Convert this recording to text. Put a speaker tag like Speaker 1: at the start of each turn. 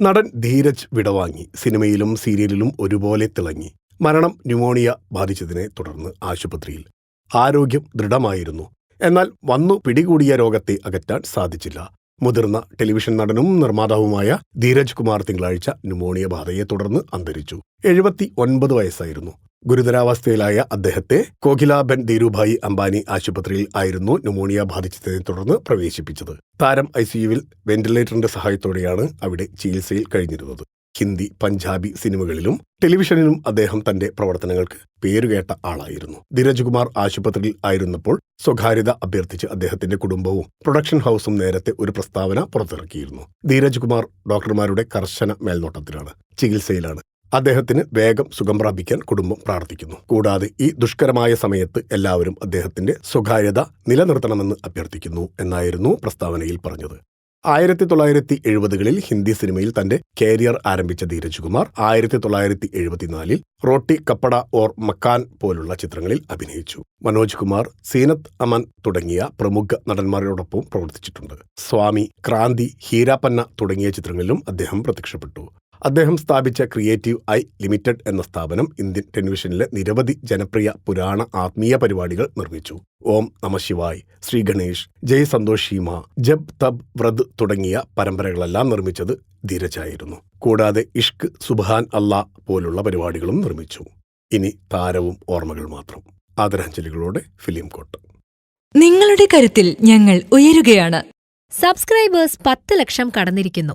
Speaker 1: നടൻ ധീരജ് വിടവാങ്ങി. സിനിമയിലും സീരിയലിലും ഒരുപോലെ തിളങ്ങി. മരണം ന്യൂമോണിയ ബാധിച്ചതിനെ തുടർന്ന് ആശുപത്രിയിൽ. ആരോഗ്യം ദൃഢമായിരുന്നു. എന്നാൽ വന്നു പിടികൂടിയ രോഗത്തെ അകറ്റാൻ സാധിച്ചില്ല. മുതിർന്ന ടെലിവിഷൻ നടനും നിർമ്മാതാവുമായ ധീരജ് കുമാർ തിങ്കളാഴ്ച ന്യൂമോണിയ ബാധയെ തുടർന്ന് അന്തരിച്ചു. എഴുപത്തി ഒൻപത് വയസ്സായിരുന്നു. ഗുരുതരാവസ്ഥയിലായ അദ്ദേഹത്തെ കോകിലാബെൻ ധീരുഭായി അംബാനി ആശുപത്രിയിൽ ആയിരുന്നു ന്യൂമോണിയ ബാധിച്ചതിനെ തുടർന്ന് പ്രവേശിപ്പിച്ചത്. താരം ഐ സിയുവിൽ വെന്റിലേറ്ററിന്റെ സഹായത്തോടെയാണ് അവിടെ ചികിത്സയിൽ കഴിഞ്ഞിരുന്നത്. ഹിന്ദി പഞ്ചാബി സിനിമകളിലും ടെലിവിഷനിലും അദ്ദേഹം തന്റെ പ്രവർത്തനങ്ങൾക്ക് പേരുകേട്ട ആളായിരുന്നു. ധീരജ് കുമാർ ആശുപത്രിയിൽ ആയിരുന്നപ്പോൾ സ്വകാര്യത അഭ്യർത്ഥിച്ച് അദ്ദേഹത്തിന്റെ കുടുംബവും പ്രൊഡക്ഷൻ ഹൌസും നേരത്തെ ഒരു പ്രസ്താവന പുറത്തിറക്കിയിരുന്നു. ധീരജ് കുമാർ ഡോക്ടർമാരുടെ കർശന മേൽനോട്ടത്തിലാണ് ചികിത്സയിലാണ് അദ്ദേഹത്തിന് വേഗം സുഖം പ്രാപിക്കാൻ കുടുംബം പ്രാർത്ഥിക്കുന്നു. കൂടാതെ ഈ ദുഷ്കരമായ സമയത്ത് എല്ലാവരും അദ്ദേഹത്തിന്റെ സ്വകാര്യത നിലനിർത്തണമെന്ന് അഭ്യർത്ഥിക്കുന്നു എന്നായിരുന്നു പ്രസ്താവനയിൽ പറഞ്ഞത്. ആയിരത്തി തൊള്ളായിരത്തി എഴുപതുകളിൽ ഹിന്ദി സിനിമയിൽ തന്റെ കരിയർ ആരംഭിച്ച ധീരജ് കുമാർ ആയിരത്തി തൊള്ളായിരത്തി എഴുപത്തിനാലിൽ റോട്ടി കപ്പട ഓർ മക്കാൻ പോലുള്ള ചിത്രങ്ങളിൽ അഭിനയിച്ചു. മനോജ് കുമാർ സീനത്ത് അമൻ തുടങ്ങിയ പ്രമുഖ നടന്മാരോടൊപ്പം പ്രവർത്തിച്ചിട്ടുണ്ട്. സ്വാമി ക്രാന്തി ഹീരാപ്പന്ന തുടങ്ങിയ ചിത്രങ്ങളിലും അദ്ദേഹം പ്രത്യക്ഷപ്പെട്ടു. അദ്ദേഹം സ്ഥാപിച്ച ക്രിയേറ്റീവ് ഐ ലിമിറ്റഡ് എന്ന സ്ഥാപനം ഇന്ത്യൻ ടെലിവിഷനിലെ നിരവധി ജനപ്രിയ പുരാണ ആത്മീയ പരിപാടികൾ നിർമ്മിച്ചു. ഓം നമശിവായ് ശ്രീ ഗണേഷ് ജയ് സന്തോഷീമ ഷീമ ജബ് തബ് വ്രത് തുടങ്ങിയ പരമ്പരകളെല്ലാം നിർമ്മിച്ചത് ധീരജായിരുന്നു. കൂടാതെ ഇഷ്ക് സുബാൻ അല്ല പോലുള്ള പരിപാടികളും നിർമ്മിച്ചു. ഇനി താരവും ഓർമ്മകൾ മാത്രം. ആദരാഞ്ജലികളോടെ ഫിലിം കോട്ട്.
Speaker 2: നിങ്ങളുടെ കരുത്തിൽ ഞങ്ങൾ ഉയരുകയാണ്.
Speaker 3: സബ്സ്ക്രൈബേഴ്സ് പത്ത് ലക്ഷം കടന്നിരിക്കുന്നു.